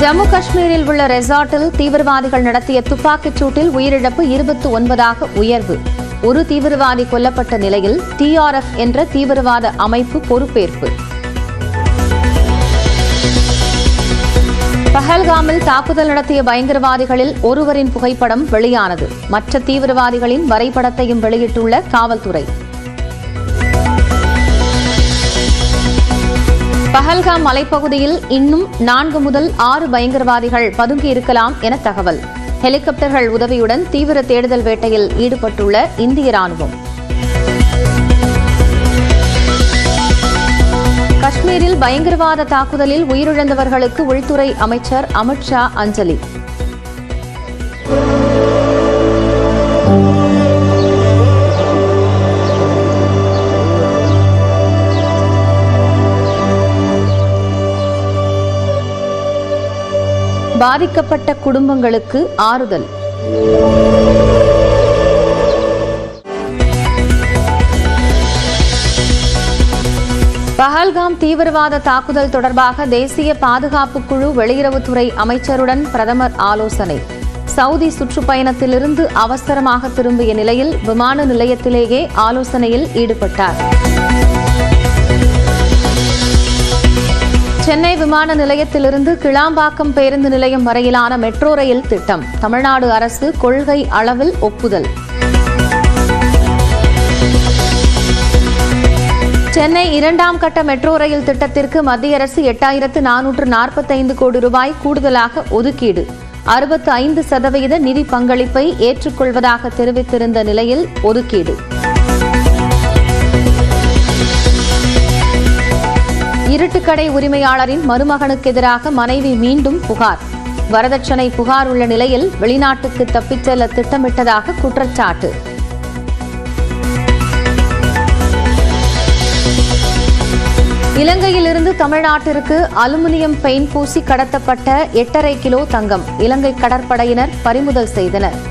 ஜம்மு காஷ்மீரில் உள்ள ரெசார்ட்டில் தீவிரவாதிகள் நடத்திய துப்பாக்கிச் சூட்டில் உயிரிழப்பு இருபத்தி ஒன்பதாக உயர்வு. ஒரு தீவிரவாதி கொல்லப்பட்ட நிலையில் டிஆர்எஃப் என்ற தீவிரவாத அமைப்பு பொறுப்பேற்பு. பஹல்காமில் தாக்குதல் நடத்திய பயங்கரவாதிகளில் ஒருவரின் புகைப்படம் வெளியானது. மற்ற தீவிரவாதிகளின் வரைபடத்தையும் வெளியிட்டுள்ள காவல்துறை. பஹல்காம் மலைப்பகுதியில் இன்னும் நான்கு முதல் ஆறு பயங்கரவாதிகள் பதுங்கி இருக்கலாம் என தகவல். ஹெலிகாப்டர்கள் உதவியுடன் தீவிர தேடுதல் வேட்டையில் ஈடுபட்டுள்ள இந்திய ராணுவம். காஷ்மீரில் பயங்கரவாத தாக்குதலில் உயிரிழந்தவர்களுக்கு உள்துறை அமைச்சர் அமித்ஷா அஞ்சலி. பாதிக்கப்பட்ட குடும்பங்களுக்கு ஆறுதல். பஹல்காம் தீவிரவாத தாக்குதல் தொடர்பாக தேசிய பாதுகாப்பு குழு வெளியுறவுத்துறை அமைச்சருடன் பிரதமர் ஆலோசனை. சவுதி சுற்றுப்பயணத்திலிருந்து அவசரமாக திரும்பிய நிலையில் விமான நிலையத்திலேயே ஆலோசனையில் ஈடுபட்டார். சென்னை விமான நிலையத்திலிருந்து கிளாம்பாக்கம் பேருந்து நிலையம் வரையிலான மெட்ரோ ரயில் திட்டம். தமிழ்நாடு அரசு கொள்கை அளவில் ஒப்புதல். சென்னை இரண்டாம் கட்ட மெட்ரோ ரயில் திட்டத்திற்கு மத்திய அரசு எட்டாயிரத்து நானூற்று நாற்பத்தைந்து கோடி ரூபாய் கூடுதலாக ஒதுக்கீடு. அறுபத்து ஐந்து சதவீத நிதி பங்களிப்பை ஏற்றுக்கொள்வதாக தெரிவித்திருந்த நிலையில் ஒதுக்கீடு. இருட்டுக்கடை உரிமையாளரின் மருமகனுக்கு எதிராக மனைவி மீண்டும் புகார். வரதட்சணை புகார் உள்ள நிலையில் வெளிநாட்டுக்கு தப்பிச் செல்ல திட்டமிட்டதாக குற்றச்சாட்டு. இலங்கையிலிருந்து தமிழ்நாட்டிற்கு அலுமினியம் பெயின் பூசி கடத்தப்பட்ட எட்டரை கிலோ தங்கம் இலங்கை கடற்படையினர் பறிமுதல் செய்தனர்.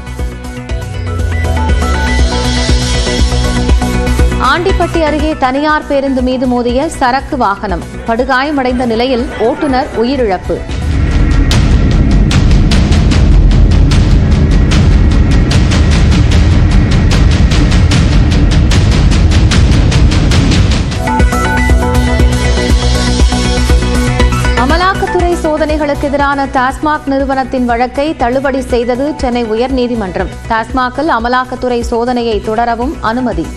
ஆண்டிப்பட்டி அருகே தனியார் பேருந்து மீது மோதிய சரக்கு வாகனம் படுகாயமடைந்த நிலையில் ஓட்டுநர் உயிரிழப்பு. அமலாக்கத்துறை சோதனைகளுக்கு எதிரான டாஸ்மாக் நிறுவனத்தின் வழக்கை தள்ளுபடி செய்தது சென்னை உயர்நீதிமன்றம். டாஸ்மாகில் அமலாக்கத்துறை சோதனையை தொடரவும் அனுமதி.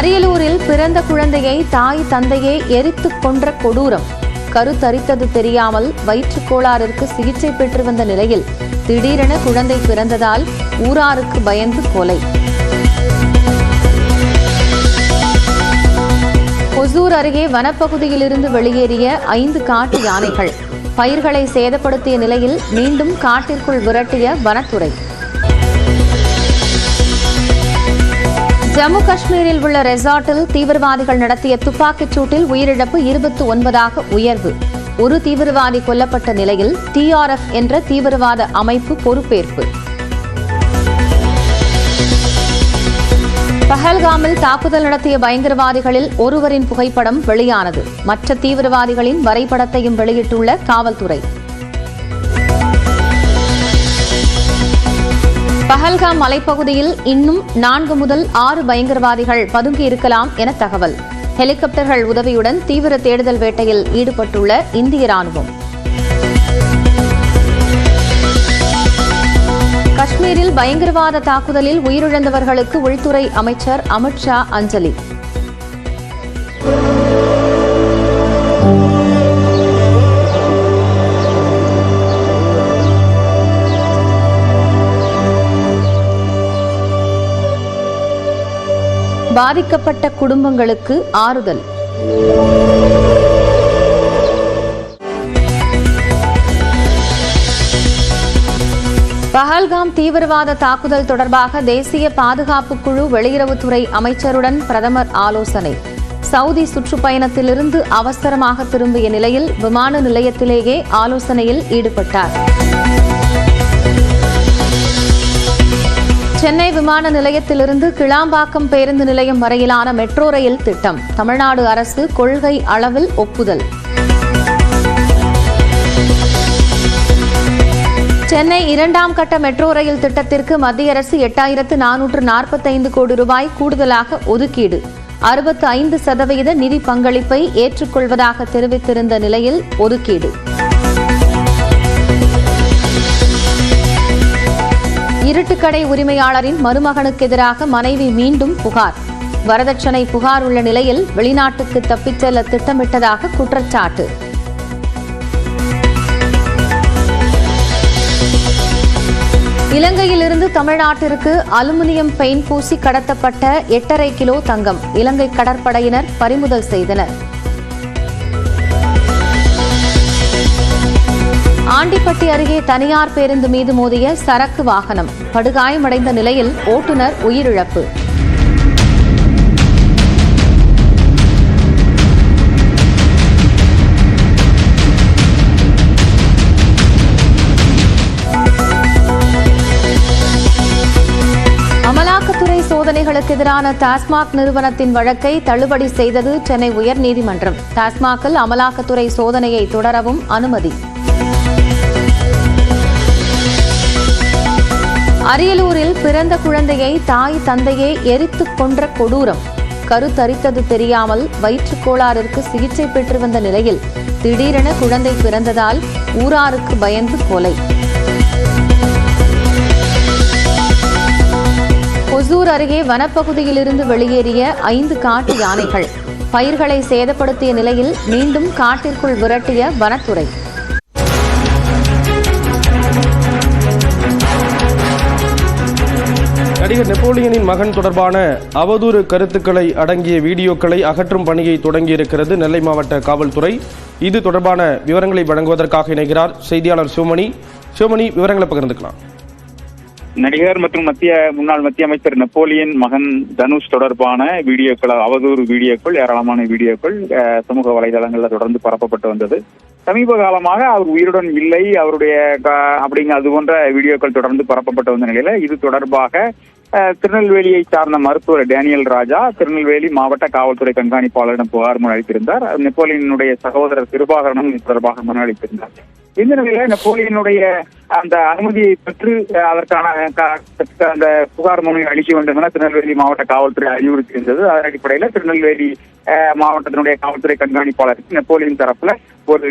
அரியலூரில் பிறந்த குழந்தையை தாய் தந்தையே எரித்துக் கொன்ற கொடூரம். கருத்தரித்தது தெரியாமல் வயிற்றுக் கோளாறிற்கு சிகிச்சை பெற்று வந்த நிலையில் திடீரென குழந்தை பிறந்ததால் ஊராருக்கு பயந்து கொலை. ஒசூர் அருகே வனப்பகுதியிலிருந்து வெளியேறிய ஐந்து காட்டு யானைகள். பயிர்களை சேதப்படுத்திய நிலையில் மீண்டும் காட்டிற்குள் விரட்டிய வனத்துறை. ஜம்மு காஷ்மீரில் உள்ள ரெசார்ட்டில் தீவிரவாதிகள் நடத்திய துப்பாக்கிச் சூட்டில் உயிரிழப்பு இருபத்தி ஒன்பதாக உயர்வு. ஒரு தீவிரவாதி கொல்லப்பட்ட நிலையில் டிஆர்எஃப் என்ற தீவிரவாத அமைப்பு பொறுப்பேற்பு. பஹல்காமில் தாக்குதல் நடத்திய பயங்கரவாதிகளில் ஒருவரின் புகைப்படம் வெளியானது. மற்ற தீவிரவாதிகளின் வரைபடத்தையும் வெளியிட்டுள்ள காவல்துறை. பஹல்காம் மலைப்பகுதியில் இன்னும் நான்கு முதல் ஆறு பயங்கரவாதிகள் பதுங்கி இருக்கலாம் என தகவல். ஹெலிகாப்டர்கள் உதவியுடன் தீவிர தேடுதல் வேட்டையில் ஈடுபட்டுள்ள இந்திய ராணுவம். காஷ்மீரில் பயங்கரவாத தாக்குதலில் உயிரிழந்தவர்களுக்கு உள்துறை அமைச்சர் அமித்ஷா அஞ்சலி. பாதிக்கப்பட்ட குடும்பங்களுக்கு ஆறுதல். பஹல்காம் தீவிரவாத தாக்குதல் தொடர்பாக தேசிய பாதுகாப்பு குழு வெளியுறவுத்துறை அமைச்சருடன் பிரதமர் ஆலோசனை. சவுதி சுற்றுப்பயணத்திலிருந்து அவசரமாக திரும்பிய நிலையில் விமான நிலையத்திலேயே ஆலோசனையில் ஈடுபட்டார். சென்னை விமான நிலையத்திலிருந்து கிளாம்பாக்கம் பேருந்து நிலையம் வரையிலான மெட்ரோ ரயில் திட்டம். தமிழ்நாடு அரசு கொள்கை அளவில் ஒப்புதல். சென்னை இரண்டாம் கட்ட மெட்ரோ ரயில் திட்டத்திற்கு மத்திய அரசு எட்டாயிரத்து நானூற்று நாற்பத்தைந்து கோடி ரூபாய் கூடுதலாக ஒதுக்கீடு. அறுபத்து ஐந்து சதவீத நிதி பங்களிப்பை ஏற்றுக்கொள்வதாக தெரிவித்திருந்த நிலையில் ஒதுக்கீடு. இருட்டுக்கடை உரிமையாளரின் மருமகனுக்கு எதிராக மனைவி மீண்டும் புகார். வரதட்சணை புகார் உள்ள நிலையில் வெளிநாட்டுக்கு தப்பிச் செல்ல திட்டமிட்டதாக குற்றச்சாட்டு. இலங்கையிலிருந்து தமிழ்நாட்டிற்கு அலுமினியம் பெயின் பூசி கடத்தப்பட்ட எட்டரை கிலோ தங்கம் இலங்கை கடற்படையினர் பறிமுதல் செய்தனர். ஆண்டிப்பட்டி அருகே தனியார் பேருந்து மீது மோதிய சரக்கு வாகனம் படுகாயமடைந்த நிலையில் ஓட்டுநர் உயிரிழப்பு. அமலாக்கத்துறை சோதனைகளுக்கு எதிரான டாஸ்மாக் நிறுவனத்தின் வழக்கை தள்ளுபடி செய்தது சென்னை உயர்நீதிமன்றம். டாஸ்மாகில் அமலாக்கத்துறை சோதனையை தொடரவும் அனுமதி. அரியலூரில் பிறந்த குழந்தையை தாய் தந்தையே எரித்துக் கொன்ற கொடூரம். கருத்தரித்தது தெரியாமல் வயிற்றுக்கோளாறிற்கு சிகிச்சை பெற்று வந்த நிலையில் திடீரென குழந்தை பிறந்ததால் ஊராருக்கு பயந்து கொலை. ஒசூர் அருகே வனப்பகுதியிலிருந்து வெளியேறிய ஐந்து காட்டு யானைகள். பயிர்களை சேதப்படுத்திய நிலையில் மீண்டும் காட்டிற்குள் விரட்டிய வனத்துறை. நடிகர் நெப்போலியனின் மகன் தொடர்பான அவதூறு கருத்துக்களை அடங்கிய வீடியோக்களை அகற்றும் பணியை தொடங்கியிருக்கிறது நெல்லை மாவட்ட காவல்துறை. இது தொடர்பான விவரங்களை வழங்குவதற்காக இணைகிறார் செய்தியாளர் சிவமணி சிவமணி விவரங்களை பகிர்ந்துக்கலாம். நடிகர் மற்றும் மத்திய முன்னாள் மத்திய அமைச்சர் நெப்போலியன் மகன் தனுஷ் தொடர்பான வீடியோக்கள் அவதூறு வீடியோக்கள் ஏராளமான வீடியோக்கள் சமூக வலைதளங்கள்ல தொடர்ந்து பரப்பப்பட்டு வந்தது. சமீப காலமாக அவர் உயிருடன் இல்லை அவருடைய அப்படிங்க அது போன்ற வீடியோக்கள் தொடர்ந்து பரப்பப்பட்டு வந்த நிலையில இது தொடர்பாக திருநெல்வேலியை சார்ந்த மருத்துவர் டேனியல் ராஜா திருநெல்வேலி மாவட்ட காவல்துறை கண்காணிப்பாளரிடம் புகார் மனு அளித்திருந்தார். நெப்போலியனுடைய சகோதரர் கிருபாகரனும் இது தொடர்பாக மனு அளித்திருந்தார். இந்த நிலையில நெப்போலியனுடைய அந்த அனுமதியை பெற்று அதற்கான அந்த புகார் மனு அளிக்க வேண்டும் என திருநெல்வேலி மாவட்ட காவல்துறை அறிவுறுத்தியிருந்தது. அதன் அடிப்படையில திருநெல்வேலி மாவட்டத்தினுடைய காவல்துறை கண்காணிப்பாளருக்கு நெப்போலியன் தரப்புல ஒரு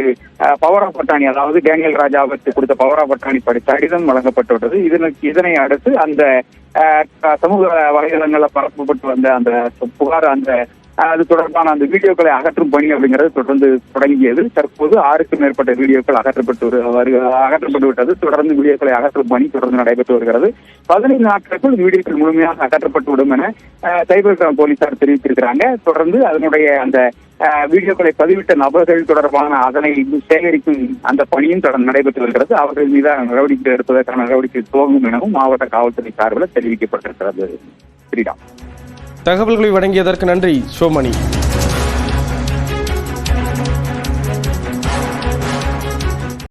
பவர் ஆஃப் பட்டாணி அதாவது டேனியல் ராஜாவுக்கு கொடுத்த பவர் ஆஃப் பட்டாணி படி கடிதம் வழங்கப்பட்டுள்ளது. இதனுக்கு இதனை அடுத்து அந்த சமூக வலைதளங்களில் பரப்பப்பட்டு வந்த அந்த புகார் அந்த அது தொடர்பான அந்த வீடியோக்களை அகற்றும் பணி அப்படிங்கிறது தொடர்ந்து தொடங்கியது. தற்போது ஆறுக்கும் மேற்பட்ட வீடியோக்கள் அகற்றப்பட்டு வரு- அகற்றப்பட்டு விட்டது. தொடர்ந்து வீடியோக்களை அகற்றும் பணி தொடர்ந்து நடைபெற்று வருகிறது. பதினைந்து நாட்களுக்குள் வீடியோக்கள் முழுமையாக அகற்றப்பட்டு விடும் என சைபர் கிரைம் போலீசார் தெரிவித்திருக்கிறாங்க. தொடர்ந்து அதனுடைய அந்த வீடியோக்களை பதிவிட்ட நபர்கள் தொடர்பான அதனை சேகரிக்கும் அந்த பணியும் தொடர்ந்து நடைபெற்று வருகிறது. அவர்கள் மீதான நடவடிக்கை எடுப்பதற்கான நடவடிக்கை துவங்கும் எனவும் மாவட்ட காவல்துறை சார்பில் தெரிவிக்கப்பட்டிருக்கிறது. ஸ்ரீராம். தகவல்களை வழங்கியதற்கு நன்றி சோமணி.